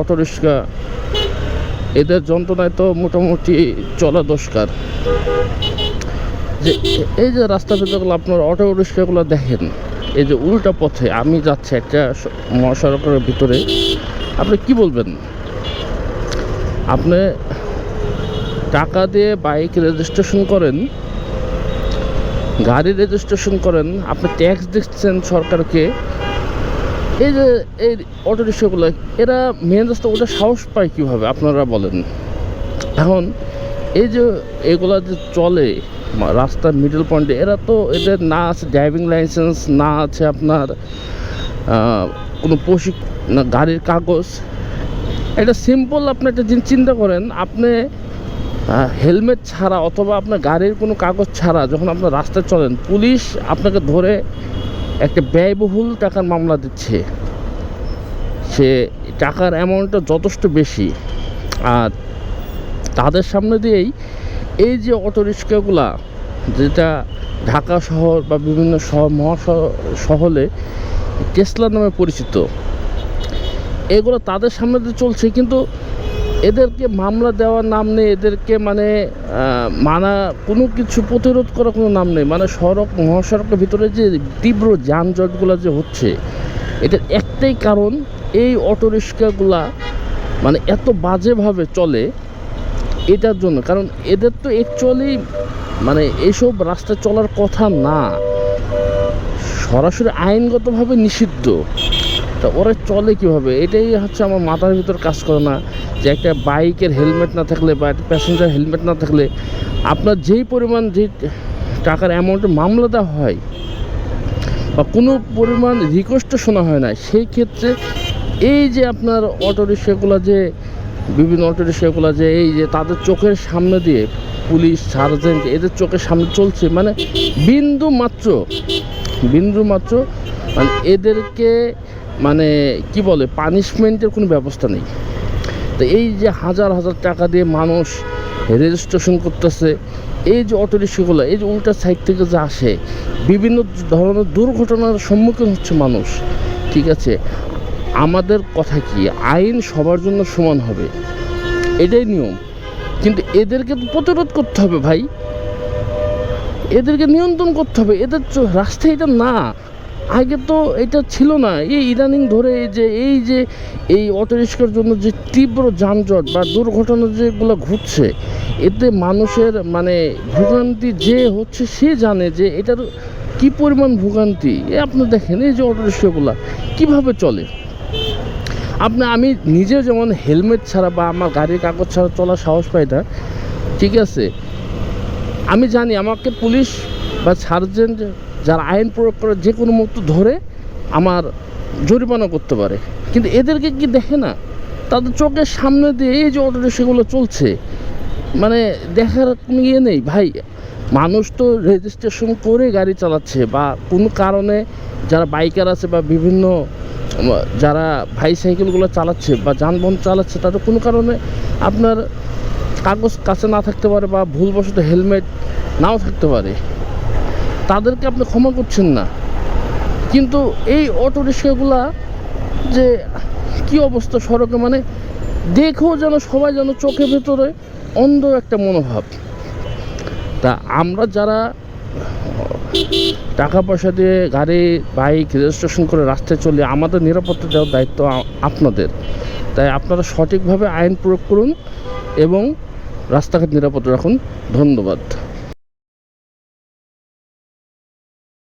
Auto rickshaw এদের যন্ত্রণায় তো মোটামুটি চলা দোষকার যে, এই যে রাস্তা ভেতরগুলো আপনার অটো রিক্সাগুলো দেখেন, এই যে উল্টা পথে আমি যাচ্ছি একটা মহাসড়কের ভিতরে, আপনি কি বলবেন? আপনি টাকা দিয়ে বাইক রেজিস্ট্রেশন করেন, গাড়ি রেজিস্ট্রেশন করেন, আপনি ট্যাক্স দিচ্ছেন সরকারকে এই যে এই অটো রিক্সাগুলো এরা মেন রাস্তা ওটা সাহস পায় কীভাবে? আপনারা বলেন। এখন এই যে এগুলা যে চলে রাস্তার মিডল পয়েন্টে এরা তো এদের না আছে ড্রাইভিং লাইসেন্স না আছে আপনার কোনো প্রশিক, না, গাড়ির কাগজ। এটা সিম্পল আপনি একটা জিনিস চিন্তা করেন, আপনি হেলমেট ছাড়া অথবা আপনার গাড়ির কোনো কাগজ ছাড়া যখন আপনার রাস্তায় চলেন, পুলিশ আপনাকে ধরে একটা ব্যয়বহুল টাকার মামলা দিচ্ছে। সে টাকার অ্যামাউন্টটা যথেষ্ট বেশি। আর তাদের সামনে দিয়েই এই যে অটো রিক্সাগুলা যেটা ঢাকা শহর বা বিভিন্ন শহর, মহাশহর, শহরে টেসলা নামে পরিচিত, এগুলো তাদের সামনে দিয়ে চলছে। কিন্তু এদেরকে মামলা দেওয়ার নাম নেই, এদেরকে মানে মানা, কোনো কিছু প্রতিরোধ করার কোনো নাম নেই। মানে সড়ক, মহাসড়কের ভিতরে যে তীব্র যানজটগুলো যে হচ্ছে, এটার একটাই কারণ, এই অটো রিক্সাগুলা মানে এত বাজেভাবে চলে এটার জন্য। কারণ এদের তো অ্যাকচুয়ালি মানে এইসব রাস্তায় চলার কথা না। সরাসরি আইনগতভাবে নিষিদ্ধ। তা ওরা চলে কীভাবে? এটাই হচ্ছে আমার মাথার ভিতর কাজ করে না যে একটা বাইকের হেলমেট না থাকলে বা একটা প্যাসেঞ্জার হেলমেট না থাকলে আপনার যেই পরিমাণ যে টাকার অ্যামাউন্টে মামলা দেওয়া হয় বা কোনো পরিমাণ রিকোয়েস্টও শোনা হয় না, সেই ক্ষেত্রে এই যে আপনার অটো রিক্সাগুলো যে, বিভিন্ন অটো রিক্সাগুলো যে, এই যে তাদের চোখের সামনে দিয়ে পুলিশ সার্জেন্ট এদের চোখের সামনে চলছে মানে বিন্দু মাত্র বিন্দু মাত্র মানে এদেরকে মানে কি বলে পানিশমেন্টের কোনো ব্যবস্থা নেই। তো এই যে হাজার হাজার টাকা দিয়ে মানুষ রেজিস্ট্রেশন করতেছে, এই যে অটো রিক্সাগুলো এই যে উল্টা সাইড থেকে যে আসে, বিভিন্ন ধরনের দুর্ঘটনার সম্মুখীন হচ্ছে মানুষ, ঠিক আছে? আমাদের কথা কি, আইন সবার জন্য সমান হবে, এটাই নিয়ম। কিন্তু এদেরকে তো প্রতিরোধ করতে হবে ভাই। এদেরকে নিয়ন্ত্রণ করতে হবে। এদের রাস্তা এটা না। আগে তো এটা ছিল না। এই ইদানিং ধরে যে, এই যে, এই অটো রিক্সার জন্য যে তীব্র যানজট বা দুর্ঘটনা যেগুলো ঘটছে, এতে মানুষের মানে ভোগান্তি যে হচ্ছে সে জানে যে এটার কি পরিমাণ ভোগান্তি। এ আপনি দেখেন, এই যে অটো রিক্সাগুলো কীভাবে চলে? আপনি, আমি নিজে যেমন হেলমেট ছাড়া বা আমার গাড়ির কাগজ ছাড়া চলার সাহস পাই না, ঠিক আছে? আমি জানি আমাকে পুলিশ বা সার্জেন্ট যারা আইন প্রয়োগ করে যে কোনো মুহূর্তে ধরে আমার জরিমানা করতে পারে। কিন্তু এদেরকে কি দেখে না? তাদের চোখের সামনে দিয়ে এই যে অটো সেগুলো চলছে মানে দেখার কোনো ইয়ে নেই। ভাই, মানুষ তো রেজিস্ট্রেশন করে গাড়ি চালাচ্ছে বা কোনো কারণে যারা বাইকার আছে বা বিভিন্ন, যারা বাইসাইকেলগুলো চালাচ্ছে বা যানবাহন চালাচ্ছে, তাদের কোনো কারণে আপনার কাগজ কাছে না থাকতে পারে বা ভুলবশত হেলমেট নাও থাকতে পারে, তাদেরকে আপনি ক্ষমা করছেন না। কিন্তু এই অটো রিক্সাগুলা যে কি অবস্থা সড়কে মানে দেখেও যেন সবাই যেন চোখের ভেতরে অন্ধ একটা মনোভাব। তা আমরা যারা টাকা পয়সা দিয়ে গাড়ি, বাইক রেজিস্ট্রেশন করে রাস্তায় চলে, আমাদের নিরাপত্তা দেওয়ার দায়িত্ব আপনাদের। তাই আপনারা সঠিকভাবে আইন প্রয়োগ করুন এবং রাস্তাঘাট নিরাপদ রাখুন। ধন্যবাদ।